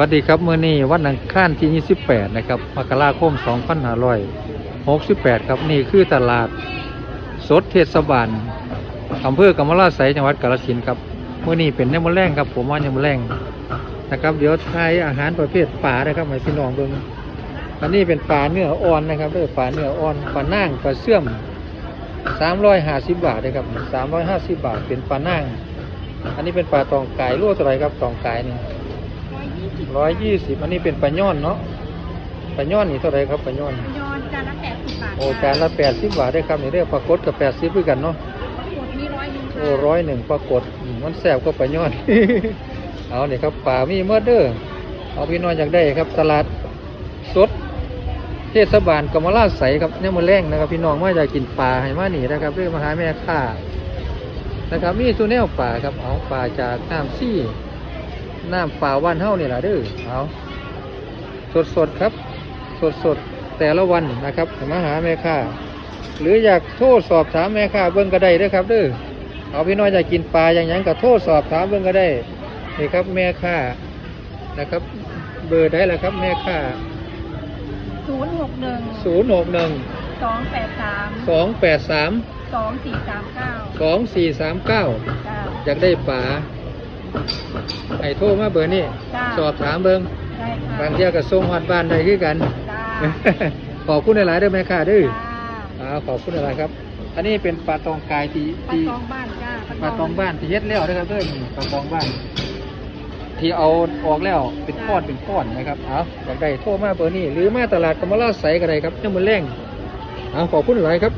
วัสดีครับเมื้อนี้วันอังคารที่ 28 นะครับมกราคม 2568 ครับนี่คือตลาดสดเทศบาลอำเภอกำมะลาไสยจังหวัดกาฬสินธุ์ครับเมื้อนี้เป็นในมื้อแรงครับผมว่าในมื้อแรงนะครับ เดี๋ยวทายอาหารประเภทปลานะครับให้พี่น้องเบิ่งอันนี้เป็นปลาเนื้ออ่อนนะครับเด้อปลาเนื้ออ่อนปลาน่งปลาเสื่อม 350 บาทนะครับ350 บาทเป็นปลาน่งอันนี้เป็นปลาตองกายรั่วเท่าไรครับตองกายนี่ ร้อยยี่สิบอันนี้เป็นปลาย่อนเนาะปลาย่อนนี่เท่าไหรครับปลาย่อน ยอนจานละแปดสิบบาทโอ้จานละแปดสิบบาทได้ครับนี่เรียกปลากดกับแปดสิบด้วยกันเนาะ ขวดนี้ร้อยหนึ่งค่ะโอ้ร้อยหนึ่งปลากดอืมมันแซ่บก็ปลาย่อนเอาเนี่ยครับป่ามีเมื่อเด้อเอาพี่น้องอยากได้ครับ ตลาดสด เทศบาลกำมะลาใสครับเนี่ยมาแรงนะครับ พี่น้องว่าอยากกินปลาให้มาหนีนะครับเรื่องมาหาแม่ค่านะครับมีตัวแนวป่าครับเอาปลาจากน้ำซี่ น้ำป่าวันเฮ้านี่แหละเด้อเอาสดสดๆครับ สดสดๆแต่ละวันนะครับให้มาหาแม่ค่าหรืออยากโทรสอบถามแม่ค่าเบิ้งก็ได้เด้อครับเด้อเอาพี่น้องอยากกินปลาอย่างหยังก็โทรสอบถามเบิ้งก็ได้นี่ครับแม่ค่านะครับ เบอร์ได้แล้วครับแม่ค่าศูนย์หกหนึ่งศูนย์หกหนึ่งสองแปดสามสองแปดสามสองสี่สามเก้าสองสี่สามเก้าจ้าอยากได้ปลา ไอ้โทรมาเบอร์นี่จ้า สอบถามเบิ้งได้ค่ะบางเที่ยก็ส่งฮอดบ้านได้คือกัน จ้าขอบคุณหลายๆเด้อแม่ค่าเด้อจ้าอ่าขอบคุณหลายๆครับ อันนี้เป็นปลาตองกายที่ปลาที่ ตองบ้านจ้าปลาตองบ้านที่เฮ็ดแล้วนะครับเด้อนี่ปลาตองบ้าน ที่เอาออกแล้วเป็นก้อนเป็นก้อนนะครับเอาอยากได้โทรมาเบอร์นี้หรือมาตลาดกำมะลาใสก็ได้ครับยังมือแรงเอาขอบคุณหลายครับ